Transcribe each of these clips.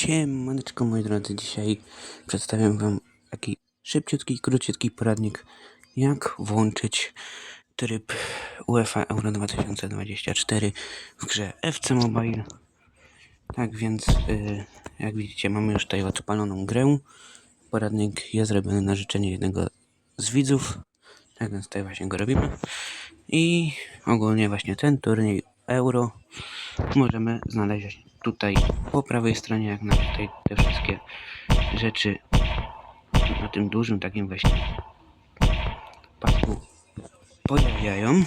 Siemaneczko moi drodzy, dzisiaj przedstawiam wam taki szybciutki, króciutki poradnik jak włączyć tryb UEFA Euro 2024 w grze FC Mobile. Tak więc, y, jak widzicie, mamy już tutaj odpaloną grę. Poradnik jest zrobiony na życzenie jednego z widzów. Tak więc tutaj właśnie go robimy. I ogólnie właśnie ten turniej Euro możemy znaleźć tutaj po prawej stronie, jak na tutaj te wszystkie rzeczy na tym dużym takim właśnie pasku pojawiają.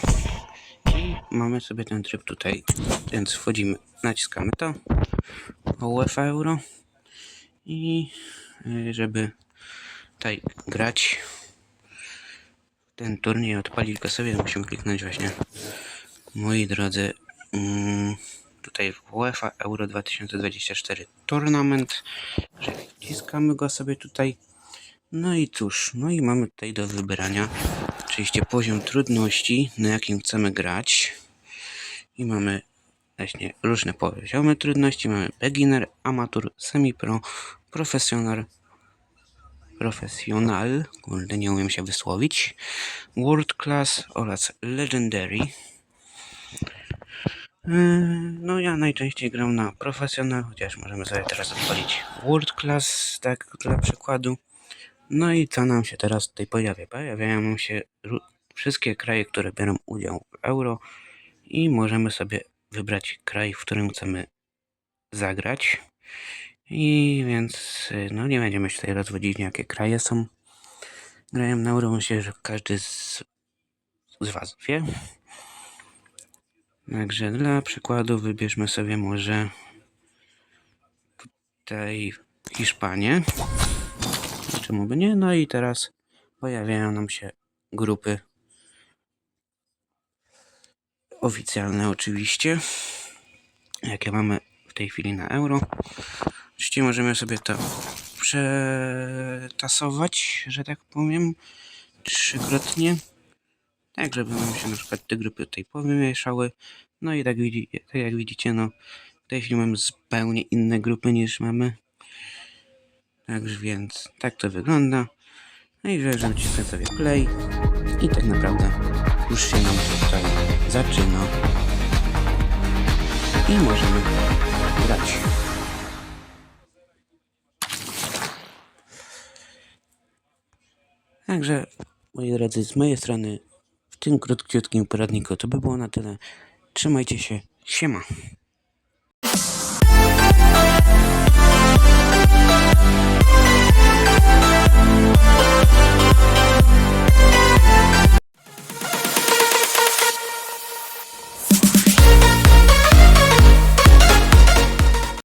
I mamy sobie ten tryb tutaj, więc wchodzimy, naciskamy to, UEFA Euro i y, żeby tutaj grać ten turniej, odpalić go sobie, musimy kliknąć właśnie, moi drodzy, mm, tutaj UEFA Euro 2024 Tournament, wciskamy go sobie tutaj. No i cóż, no i mamy tutaj do wybrania oczywiście poziom trudności, na jakim chcemy grać. I mamy właśnie różne poziomy trudności. Mamy beginner, amator, semi-pro, profesjonal, profesjonal, kurde nie umiem się wysłowić, world class oraz legendary. No ja najczęściej gram na profesjonal, chociaż możemy sobie teraz odpalić World Class, tak dla przykładu. No i co nam się teraz tutaj pojawia? Pojawiają nam się wszystkie kraje, które biorą udział w euro i możemy sobie wybrać kraj, w którym chcemy zagrać. I więc no nie będziemy się tutaj rozwodzić, jakie kraje są. Grają na euro, myślę, że każdy z, z Was wie. Także dla przykładu wybierzmy sobie może tutaj Hiszpanię. Czemu by nie? No i teraz pojawiają nam się grupy oficjalne oczywiście, jakie mamy w tej chwili na euro. Oczywiście możemy sobie to przetasować, że tak powiem, trzykrotnie. Tak, żeby nam się na przykład te grupy tutaj pomieszały. No i tak, widzi, tak jak widzicie, no w tej chwili mamy zupełnie inne grupy niż mamy. Także więc tak to wygląda. No i że nacisnę sobie play i tak naprawdę już się nam tutaj zaczyna. I możemy grać. Także moi drodzy, z mojej strony tym krótkim poradniku to by było na tyle. Trzymajcie się. Siema.